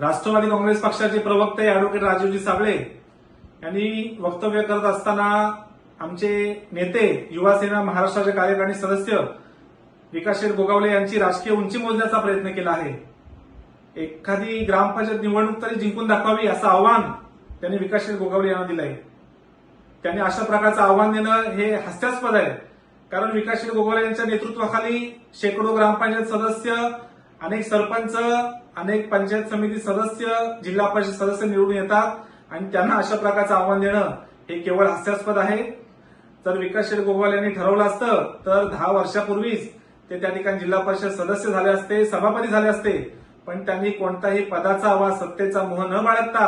राष्ट्रवादी काँग्रेस पक्षाचे प्रवक्ते अॅडव्होकेट राजीवजी साबळे यांनी वक्तव्य करत असताना आमचे नेते युवासेना महाराष्ट्राचे कार्यकारिणी सदस्य विकासशेठ गोगावले यांची राजकीय उंची मोजण्याचा प्रयत्न केला आहे. एखादी ग्रामपंचायत निवडणूक तरी जिंकून दाखवावी असं आव्हान त्यांनी विकासशेठ गोगावले यांना दिलं आहे त्यांनी अशा प्रकारचं आव्हान देणं हे हास्यास्पद आहे. कारण विकासशील गोगावले यांच्या नेतृत्वाखाली शेकडो ग्रामपंचायत सदस्य अनेक सरपंच अनेक पंचायत समिती सदस्य जिल्हा परिषद सदस्य निवडून येतात आणि त्यांना अशा प्रकारचं आव्हान देणं हे केवळ हास्यास्पद आहे. जर विकासशील गोगवाल यांनी ठरवलं असतं तर दहा वर्षापूर्वीच ते त्या ठिकाणी जिल्हा परिषद सदस्य झाले असते सभापती झाले असते. पण त्यांनी कोणताही पदाचा वा सत्तेचा मोह न बाळगता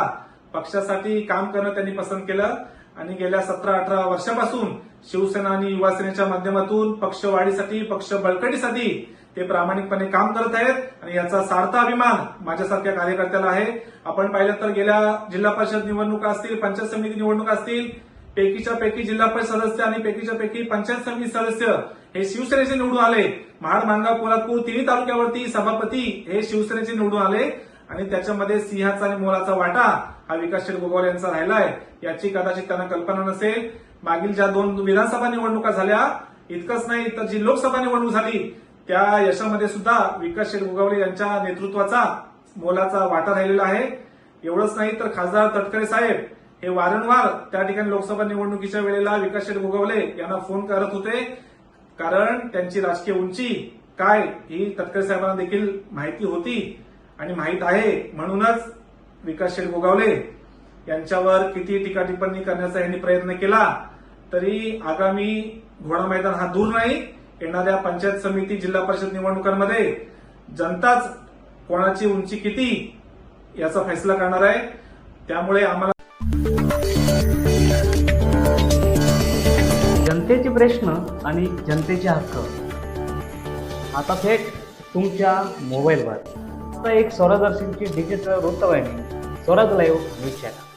पक्षासाठी काम करणं त्यांनी पसंत केलं. आणि गेल्या सतरा अठरा वर्षापासून शिवसेना आणि युवासेनेच्या माध्यमातून पक्षवाढीसाठी पक्ष बळकटीसाठी ते प्रामाणिकपणे काम करत आहेत आणि याचा सार्थ अभिमान माझ्यासारख्या कार्यकर्त्याला आहे. आपण पाहिलं तर गेल्या जिल्हा परिषद निवडणुका असतील पंचायत समिती निवडणुका असतील पैकीच्या पैकी जिल्हा परिषद सदस्य आणि पैकीच्या पैकी पंचायत समिती सदस्य हे शिवसेनेचे निवडून आले. महाड मानगाव पोलादपूर तिन्ही तालुक्यावरती सभापती हे शिवसेनेचे निवडून आले. आणि त्याच्यामध्ये सिंहाचा आणि मोलाचा वाटा हा विकासशील गोगावले यांचा राहिलाय. याची कदाचित त्यांना कल्पना नसेल. मागील ज्या दोन विधानसभा निवडणुका झाल्या इतकंच नाही तर जी लोकसभा निवडणूक झाली त्या यशामध्ये सुद्धा विकासशील गोगावले यांच्या नेतृत्वाचा मोलाचा वाटा राहिलेला आहे. एवढंच नाही तर खासदार तटकरे साहेब हे वारंवार त्या ठिकाणी लोकसभा निवडणुकीच्या वेळेला विकासशील गोगावले यांना फोन करत होते. कारण त्यांची राजकीय उंची काय ही तटकरे साहेबांना देखील माहिती होती आणि माहीत आहे. म्हणूनच विकासशील गोगावले यांच्यावर किती टीका टिप्पणी करण्याचा यांनी प्रयत्न केला. तरी आगामी घोडा मैदान हा दूर नाही. येणाऱ्या पंचायत समिती जिल्हा परिषद निवडणुकांमध्ये जनताच कोणाची उंची किती याचा फैसला करणार आहे. त्यामुळे आम्हाला जनतेचे प्रश्न आणि जनतेचे हक्क. आता थेट तुमच्या मोबाईलवर. आता एक स्वरादर्शनची डिजिटल वृत्तवाहिनी स्वराज लाईव्ह न्यूज चॅनल.